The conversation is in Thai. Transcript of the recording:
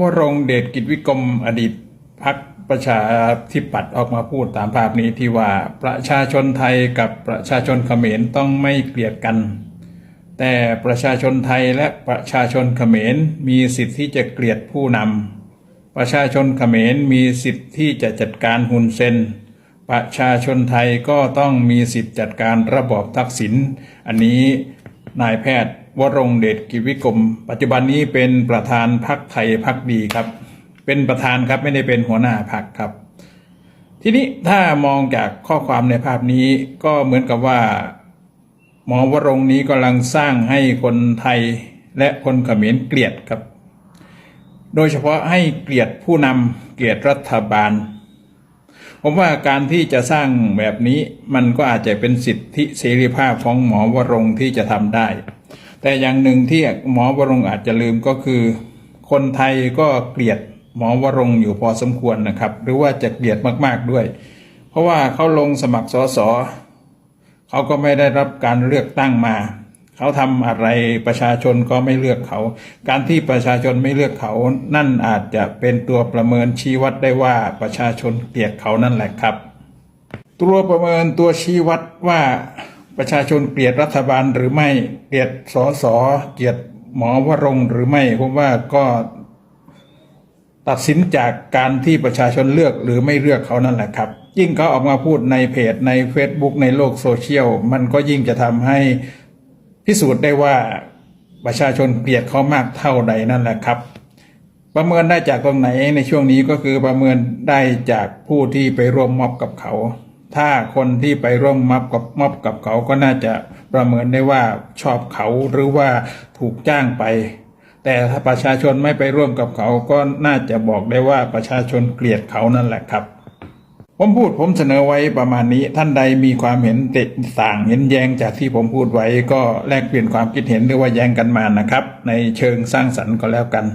วรงเดชกิจวิกรมอดีตพักประชาธิปัตย์ออกมาพูดตามภาพนี้ที่ว่าประชาชนไทยกับประชาชนเขมรต้องไม่เกลียดกัน แต่ประชาชนไทยและประชาชนเขมรมีสิทธิ์ที่จะเกลียดผู้นำประชาชนเขมรมีสิทธิ์ที่จะจัดการฮุนเซนประชาชนไทยก็ต้องมีสิทธิ์จัดการระบอบทักษิณอันนี้นายแพทย์ วรงเดชกิจวิกรม ปัจจุบันนี้เป็นประธานพักไทยพักดีครับ เป็นประธานครับไม่ได้เป็นหัวหน้าพักครับ ทีนี้ถ้ามองจากข้อความในภาพนี้ก็เหมือนกับว่า หมอวรงนี้กำลังสร้างให้คนไทยและคนเขมรเกลียดครับ โดยเฉพาะให้เกลียดผู้นำเกลียดรัฐบาลผมว่าการที่จะสร้างแบบนี้มันก็อาจจะเป็นสิทธิเสรีภาพของหมอวรงที่จะทำได้ แต่อย่างหนึ่งที่หมอวรงอาจจะลืมก็คือ คนไทยก็เกลียดหมอวรงอยู่พอสมควรนะครับ หรือว่าจะเกลียดมากๆด้วย เพราะว่าเขาลงสมัครสสเขาก็ไม่ได้รับการเลือกตั้งมา เขาทำอะไรประชาชนก็ไม่เลือกเขา การที่ประชาชนไม่เลือกเขา นั่นอาจจะเป็นตัวประเมินชี้วัดได้ว่าประชาชนเกลียดเขานั่นแหละครับ ตัวประเมินตัวชี้วัดว่า ประชาชนเกลียดรัฐบาลหรือไม่เกลียดสสเกลียดหมอวรงหรือไม่ผมว่าก็ตัดสินจากการที่ประชาชนเลือกหรือไม่เลือกเขานั่นแหละครับ ยิ่งเขาออกมาพูดในเพจใน Facebook ในโลกโซเชียลมันก็ยิ่งจะทำให้พิสูจน์ได้ว่าประชาชนเกลียดเขามากเท่าใดนั่นแหละครับ ประเมินได้จากตรงไหนในช่วงนี้ก็คือประเมินได้จากผู้ที่ไปร่วมมอบกับเขา ถ้าคนที่ไปร่วมม็อบกับมอบกับเขาก็น่าจะประเมินได้ว่าชอบเขาหรือว่าถูกจ้างไป แต่ถ้าประชาชนไม่ไปร่วมกับเขาก็น่าจะบอกได้ว่าประชาชนเกลียดเขานั่นแหละครับ ผมพูดผมเสนอไว้ประมาณนี้ท่านใดมีความเห็นแตกต่างเห็นแย้งจากที่ผมพูดไว้ก็แลกเปลี่ยนความคิดเห็นหรือว่าแย้งกันมานะครับ ในเชิงสร้างสรรค์ก็แล้วกัน